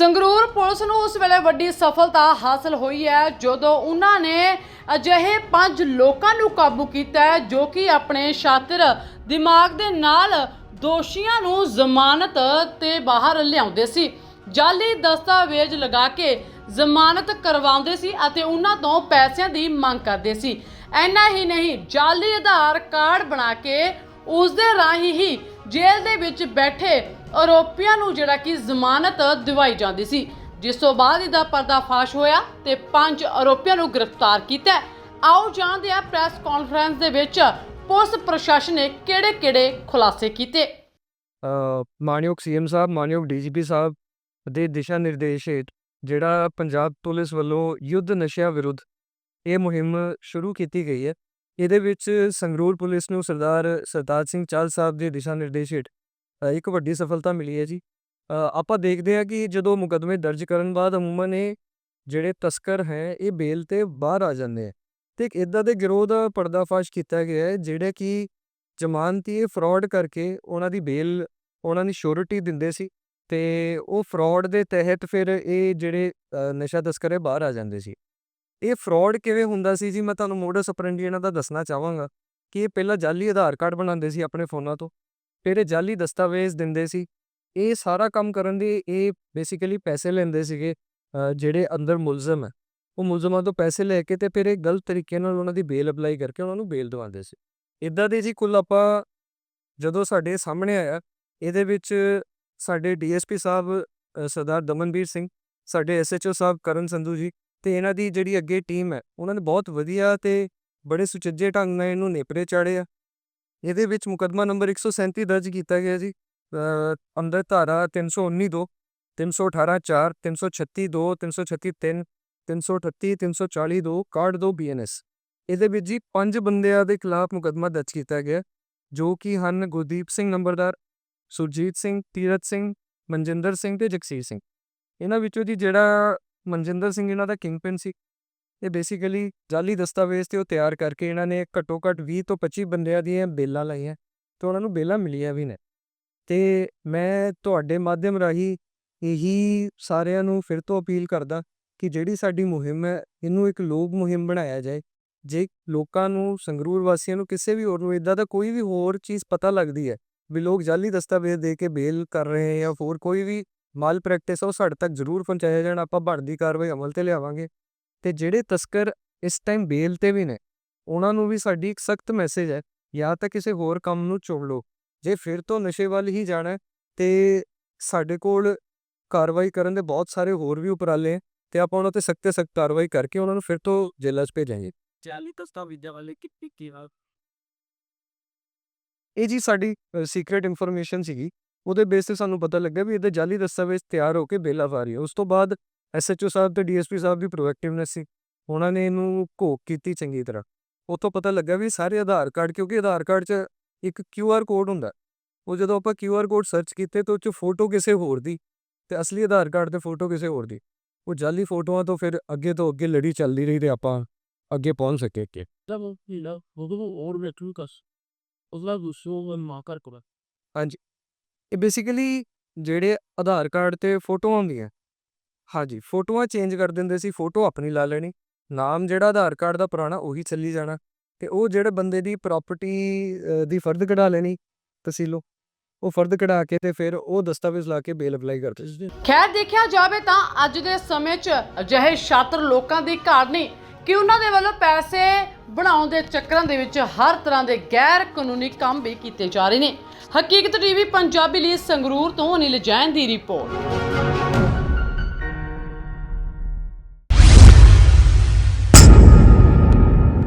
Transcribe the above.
Sangrur police ਨੂੰ ਉਸ ਵੇਲੇ ਵੱਡੀ ਸਫਲਤਾ ਹਾਸਲ ਹੋਈ ਹੈ, ਜਦੋਂ ਉਹਨਾਂ ਨੇ ਅਜਿਹੇ ਪੰਜ ਲੋਕਾਂ ਨੂੰ ਕਾਬੂ ਕੀਤਾ ਹੈ, ਜੋ ਕਿ ਆਪਣੇ ਸ਼ਾਤਰ ਦਿਮਾਗ ਦੇ ਨਾਲ ਦੋਸ਼ੀਆਂ ਨੂੰ ਜ਼ਮਾਨਤ ਤੇ ਬਾਹਰ ਲਿਆਉਂਦੇ ਸੀ। ਜਾਲੀ ਦਸਤਾਵੇਜ਼ ਲਗਾ ਕੇ ਜ਼ਮਾਨਤ ਕਰਵਾਉਂਦੇ ਸੀ ਅਤੇ ਉਹਨਾਂ ਤੋਂ ਪੈਸਿਆਂ ਦੀ ਮੰਗ ਕਰਦੇ ਸੀ। ਐਨਾ ਹੀ ਨਹੀਂ, ਜਾਲੀ ਆਧਾਰ ਕਾਰਡ ਬਣਾ ਕੇ ਉਸ ਦੇ ਰਾਹੀਂ ਹੀ ਜੇਲ੍ਹ ਦੇ ਵਿੱਚ ਬੈਠੇ ਆਰੋਪੀਆਂ ਨੂੰ ਜਿਹੜਾ ਕਿ ਜ਼ਮਾਨਤ ਦਿਵਾਈ ਜਾਂਦੀ ਸੀ। ਜਿਸ ਤੋਂ ਬਾਅਦ ਇਹਦਾ ਪਰਦਾਫਾਸ਼ ਹੋਇਆ ਤੇ ਪੰਜ ਆਰੋਪੀਆਂ ਨੂੰ ਗ੍ਰਿਫਤਾਰ ਕੀਤਾ ਆਓ ਜਾਣਦੇ ਹਾਂ ਪ੍ਰੈਸ ਕਾਨਫਰੰਸ ਦੇ ਵਿੱਚ ਪੁਲਿਸ ਪ੍ਰਸ਼ਾਸਨ ਨੇ ਕਿਹੜੇ-ਕਿਹੜੇ ਖੁਲਾਸੇ ਕੀਤੇ। ਅ, ਮਾਨਯੋਗ ਸੀਐਮ ਸਾਹਿਬ ਮਾਨਯੋਗ ਡੀਜੀਪੀ ਸਾਹਿਬ ਦੇ ਦਿਸ਼ਾ ਨਿਰਦੇਸ਼ ਹੇਠ ਜਿਹੜਾ ਪੰਜਾਬ ਪੁਲਿਸ ਵੱਲੋਂ ਯੁੱਧ ਨਸ਼ਿਆਂ ਵਿਰੁੱਧ ਇਹ ਮੁਹਿੰਮ ਸ਼ੁਰੂ ਕੀਤੀ ਗਈ ਹੈ। ਇਹਦੇ ਵਿੱਚ ਸੰਗਰੂਰ ਪੁਲਿਸ ਨੂੰ ਸਰਦਾਰ, ਸਰਤਾਜ ਸਿੰਘ ਚਾਲ ਸਾਹਿਬ ਦੇ ਦਿਸ਼ਾ ਨਿਰਦੇਸ਼ ਹੇਠ ਇੱਕ ਵੱਡੀ ਸਫਲਤਾ ਮਿਲੀ ਹੈ ਜੀ। ਆਪਾਂ ਦੇਖਦੇ ਹਾਂ ਕਿ ਜਦੋਂ ਮੁਕੱਦਮੇ ਦਰਜ ਕਰਨ ਬਾਅਦ ਅਮੂਮਨ ਇਹ ਜਿਹੜੇ ਤਸਕਰ ਹੈ, ਇਹ ਬੇਲ ਤੇ ਬਾਹਰ ਆ ਜਾਂਦੇ ਆ ਤੇ ਇੱਕ ਇਦਾਂ ਦੇ ਗਿਰੋਹ ਦਾ ਪਰਦਾਫਾਸ਼ ਕੀਤਾ ਗਿਆ ਹੈ, ਜਿਹੜੇ ਕਿ ਜ਼ਮਾਨਤੀ ਫਰਾਡ ਕਰਕੇ ਉਹਨਾਂ ਦੀ ਬੇਲ, ਉਹਨਾਂ ਦੀ ਸ਼ੋਰਿਟੀ ਦਿੰਦੇ ਸੀ ਤੇ ਉਹ ਫਰਾਡ ਦੇ ਤਹਿਤ ਫਿਰ ਇਹ ਜਿਹੜੇ ਨਸ਼ਾ ਤਸਕਰ ਹੈ, ਬਾਹਰ ਆ ਜਾਂਦੇ ਸੀ। ਇਹ ਫਰਾਡ ਕਿਵੇਂ ਹੁੰਦਾ ਸੀ ਜੀ? ਮੈਂ ਤੁਹਾਨੂੰ ਮੋਡਸ ਆਪਰੈਂਡੀ ਇਹਨਾਂ ਦਾ ਦੱਸਣਾ ਚਾਹਾਂਗਾ ਕਿ ਇਹ ਪਹਿਲਾਂ ਜਾਲੀ ਆਧਾਰ ਕਾਰਡ ਬਣਾਉਂਦੇ ਸੀ ਆਪਣੇ ਫੋਨਾਂ ਤੋਂ, ਫਿਰ ਇਹ ਜਾਲੀ ਦਸਤਾਵੇਜ਼ ਦਿੰਦੇ ਸੀ। ਇਹ ਸਾਰਾ ਕੰਮ ਕਰਨ ਦੇ ਇਹ ਬੇਸਿਕਲੀ ਪੈਸੇ ਲੈਂਦੇ ਸੀਗੇ ਜਿਹੜੇ ਅੰਦਰ ਮੁਲਜ਼ਮ ਹੈ। ਉਹ ਮੁਲਜ਼ਮਾਂ ਤੋਂ ਪੈਸੇ ਲੈ ਕੇ ਤੇ ਫਿਰ ਇਹ ਗਲਤ ਤਰੀਕੇ ਨਾਲ ਉਹਨਾਂ ਦੀ ਬੇਲ ਅਪਲਾਈ ਕਰਕੇ ਉਹਨਾਂ ਨੂੰ ਬੇਲ ਦਵਾਉਂਦੇ ਸੀ। ਇਦਾਂ ਦੇ ਜੀ ਕੁੱਲ ਆਪਾਂ ਜਦੋਂ ਸਾਡੇ ਸਾਹਮਣੇ ਆਇਆ, ਇਹਦੇ ਵਿੱਚ ਸਾਡੇ ਡੀਐਸਪੀ ਸਾਹਿਬ ਸਰਦਾਰ ਦਮਨਵੀਰ ਸਿੰਘ, ਸਾਡੇ ਐਸਐਚਓ ਸਾਹਿਬ ਕਰਨ ਸੰਧੂ ਜੀ ਤੇ ਇਹਨਾਂ ਦੀ ਜਿਹੜੀ ਅੱਗੇ ਟੀਮ ਹੈ, ਉਹਨਾਂ ਨੇ ਬਹੁਤ ਵਧੀਆ ਤੇ ਬੜੇ ਸੁਚੱਜੇ ਢੰਗ ਨਾਲ ਇਹਨੂੰ ਨੇਪਰੇ ਚਾੜੇ ਆ। ਇਹਦੇ ਵਿੱਚ ਮੁਕੱਦਮਾ ਨੰਬਰ 137 ਦਰਜ ਕੀਤਾ ਗਿਆ ਜੀ। ਅੰਦਰ ਧਾਰਾ 319 2 318 4 336 2 336 3 338 340 2 61 2 ਬੀਐਨਐਸ। ਇਹਦੇ ਵਿੱਚ ਜੀ ਪੰਜ ਬੰਦਿਆਂ ਦੇ ਖਿਲਾਫ ਮੁਕੱਦਮਾ ਦਰਜ ਕੀਤਾ ਗਿਆ, ਜੋ ਕਿ ਹਨ ਗੁਰਦੀਪ ਸਿੰਘ ਨੰਬਰਦਾਰ, ਸੁਰਜੀਤ ਸਿੰਘ ਤੀਰਤ ਸਿੰਘ, ਮਨਜਿੰਦਰ ਸਿੰਘ ਤੇ ਜਗਸੀਰ ਸਿੰਘ। ਇਹਨਾਂ ਵਿੱਚੋਂ ਜੀ ਜਿਹੜਾ ਮਨਜਿੰਦਰ ਸਿੰਘ ਇਹਨਾਂ ਦਾ ਕਿੰਗਪਿਨ ਸੀ। ਇਹ ਬੇਸਿਕਲੀ ਜਾਲੀ ਦਸਤਾਵੇਜ਼ ਤੇ ਉਹ ਤਿਆਰ ਕਰਕੇ ਇਹਨਾਂ ਨੇ ਘੱਟੋ ਘੱਟ 20 ਤੋਂ 25 ਬੰਦਿਆਂ ਦੀਆਂ ਬੇਲਾਂ ਲਾਈਆਂ ਤੇ ਉਹਨਾਂ ਨੂੰ ਬੇਲਾਂ ਮਿਲੀਆਂ ਵੀ ਨੇ। ਤੇ ਮੈਂ ਤੁਹਾਡੇ ਮਾਧਿਅਮ ਰਾਹੀਂ ਇਹੀ ਸਾਰਿਆਂ ਨੂੰ ਫਿਰ ਤੋਂ ਅਪੀਲ ਕਰਦਾ ਕਿ ਜਿਹੜੀ ਸਾਡੀ ਮੁਹਿੰਮ ਹੈ, ਇਹਨੂੰ ਇੱਕ ਲੋਕ ਮੁਹਿੰਮ ਬਣਾਇਆ ਜਾਏ। ਜੇ ਲੋਕਾਂ ਨੂੰ, ਸੰਗਰੂਰ ਵਾਸੀਆਂ ਨੂੰ ਕਿਸੇ ਵੀ ਹੋਰ ਨੂੰ ਇਦਾਂ ਦਾ ਕੋਈ ਵੀ ਹੋਰ ਚੀਜ਼ ਪਤਾ ਲੱਗਦੀ ਹੈ ਵੀ ਲੋਕ ਜਾਲੀ ਦਸਤਾਵੇਜ਼ ਦੇ ਕੇ ਬੇਲ ਕਰ ਰਹੇ ਜਾਂ ਹੋਰ ਕੋਈ ਵੀ ਮਾਲ ਪ੍ਰੈਕਟਿਸ ਉਹ ਸਾਡੇ ਤੱਕ ਜ਼ਰੂਰ ਪਹੁੰਚਾਇਆ ਜਾਣ ਆਪਾਂ ਬਣਦੀ ਕਾਰਵਾਈ ਅਮਲ ਤੇ ਲਿਆਵਾਂਗੇ। ਤੇ ਜਿਹੜੇ ਤਸਕਰ ਇਸ ਟਾਈਮ ਬੇਲ ਤੇ ਵੀ ਨੇ ਉਹਨਾਂ ਨੂੰ ਵੀ ਸਾਡੀ ਇੱਕ ਸਖਤ ਮੈਸੇਜ ਹੈ ਜਾਂ ਤਾਂ ਕਿਸੇ ਹੋਰ ਕੰਮ ਨੂੰ ਚੁਣ ਲਓ। ਜੇ ਫਿਰ ਤੋਂ ਨਸ਼ੇ ਵੱਲ ਹੀ ਜਾਣਾ ਤੇ ਸਾਡੇ ਕੋਲ ਕਾਰਵਾਈ ਕਰਨ ਦੇ ਬਹੁਤ ਸਾਰੇ ਹੋਰ ਵੀ ਉਪਰਾਲੇ ਹੈ ਤੇ ਆਪਾਂ ਉਹਨਾਂ ਤੇ ਸਖਤ ਸਖਤ ਕਾਰਵਾਈ ਕਰਕੇ ਉਹਨਾਂ ਨੂੰ ਫਿਰ ਤੋਂ ਜੇਲ੍ਹਾਂ 'ਚ ਭੇਜਾਂਗੇ। ਜਾਲੀ ਦਸਤਾਵੇਜ਼ਾਂ ਵਾਲੇ ਕਿੱਥੇ ਕੀਆ ਇਹ ਜੀ ਸਾਡੀ ਸੀਕ੍ਰੀਟ ਇਨਫੋਰਮੇਸ਼ਨ ਸੀਗੀ। ਉਹਦੇ ਬੇਸ ਤੇ ਸਾਨੂੰ ਪਤਾ ਲੱਗਾ ਵੀ ਇਹਦੇ ਜਾਲੀ ਦਸਤਾਵੇਜ਼ ਤਿਆਰ ਹੋ ਕੇ ਬੇਲਾ ਹੈ। ਉਸ ਤੋਂ ਬਾਅਦ ਐਸਐਚਓ ਸਾਹਿਬ ਤੇ ਡੀਐਸਪੀ ਸਾਹਿਬ ਦੀ ਪ੍ਰੋਐਕਟਿਵਨੈਸ ਸੀ। ਉਹਨਾਂ ਨੇ ਇਹਨੂੰ ਘੋਖ ਕੀਤੀ ਚੰਗੀ ਤਰ੍ਹਾਂ। ਉਤੋਂ ਪਤਾ ਲੱਗਾ ਵੀ ਸਾਰੇ ਆਧਾਰ ਕਾਰਡ ਕਿਉਂਕਿ ਆਧਾਰ ਕਾਰਡ 'ਚ ਇੱਕ ਕਿਊਆਰ ਕੋਡ ਹੁੰਦਾ। ਉਹ ਜਦੋਂ ਆਪਾਂ ਕਿਊਆਰ ਕੋਡ ਸਰਚ ਕੀਤੇ ਤਾਂ ਉਹ 'ਚ ਫੋਟੋ ਕਿਸੇ ਹੋਰ ਦੀ ਤੇ ਅਸਲੀ ਆਧਾਰ ਕਾਰਡ ਤੇ ਫੋਟੋ ਕਿਸੇ ਹੋਰ ਦੀ। ਉਹ ਜਾਲੀ ਫੋਟੋਆਂ ਤੋਂ ਫਿਰ ਅੱਗੇ ਤੋਂ ਅੱਗੇ ਲੜੀ ਚੱਲਦੀ ਰਹੀ ਤੇ ਆਪਾਂ ਅੱਗੇ ਪਹੁੰਚ ਸਕੇ ਕਿ ਜਬ ਹੀਲਾ ਉਹ ਹੋਰ ਬੈਠੂ ਕਸ ਉਹਦਾ ਗੁੱਸੋ ਮਾ ਕਰ ਕਰ ਇਹ ਬੇਸਿਕਲੀ ਜਿਹੜੇ ਆਧਾਰ ਕਾਰਡ ਤੇ ਫੋਟੋਆਂ ਹੁੰਦੀਆਂ। ਹਾਂਜੀ, ਫੋਟੋਆਂ ਚੇਂਜ ਕਰ ਦਿੰਦੇ ਸੀ, ਫੋਟੋ ਆਪਣੀ ਲਾ ਲੈਣੀ। ਨਾਮ ਜਿਹੜਾ ਆਧਾਰ ਕਾਰਡ ਦਾ ਪੁਰਾਣਾ, ਉਹੀ ਚੱਲੀ ਜਾਣਾ। ਤੇ ਉਹ ਜਿਹੜੇ ਬੰਦੇ ਦੀ ਪ੍ਰਾਪਰਟੀ ਦੀ ਫਰਦ ਕਢਾ ਲੈਣੀ ਤਹਿਸੀਲੋਂ ਉਹ ਫਰਦ ਕਢਾ ਕੇ ਤੇ ਫਿਰ ਉਹ ਦਸਤਾਵੇਜ਼ ਲਾ ਕੇ ਬੇਲ ਅਪਲਾਈ ਕਰਦੇ ਖੈਰ, ਦੇਖਿਆ ਜਾਵੇ ਤਾਂ ਅੱਜ ਦੇ ਸਮੇਂ 'ਚ ਅਜਿਹੇ ਛਾਤਰ ਲੋਕਾਂ ਦੀ ਘਾਟ ਨਹੀਂ। ਕਿ ਉਹਨਾਂ ਦੇ ਵੱਲੋਂ ਪੈਸੇ ਬਣਾਉਣ ਦੇ ਚੱਕਰਾਂ ਦੇ ਵਿੱਚ ਹਰ ਤਰ੍ਹਾਂ ਦੇ ਗੈਰ ਕਾਨੂੰਨੀ ਕੰਮ ਵੀ ਕੀਤੇ ਜਾ ਰਹੇ ਨੇ। ਹਕੀਕਤ ਟੀਵੀ, ਪੰਜਾਬੀ ਲਈ ਸੰਗਰੂਰ ਤੋਂ ਅਨਿਲ ਜੈਨ ਦੀ ਰਿਪੋਰਟ।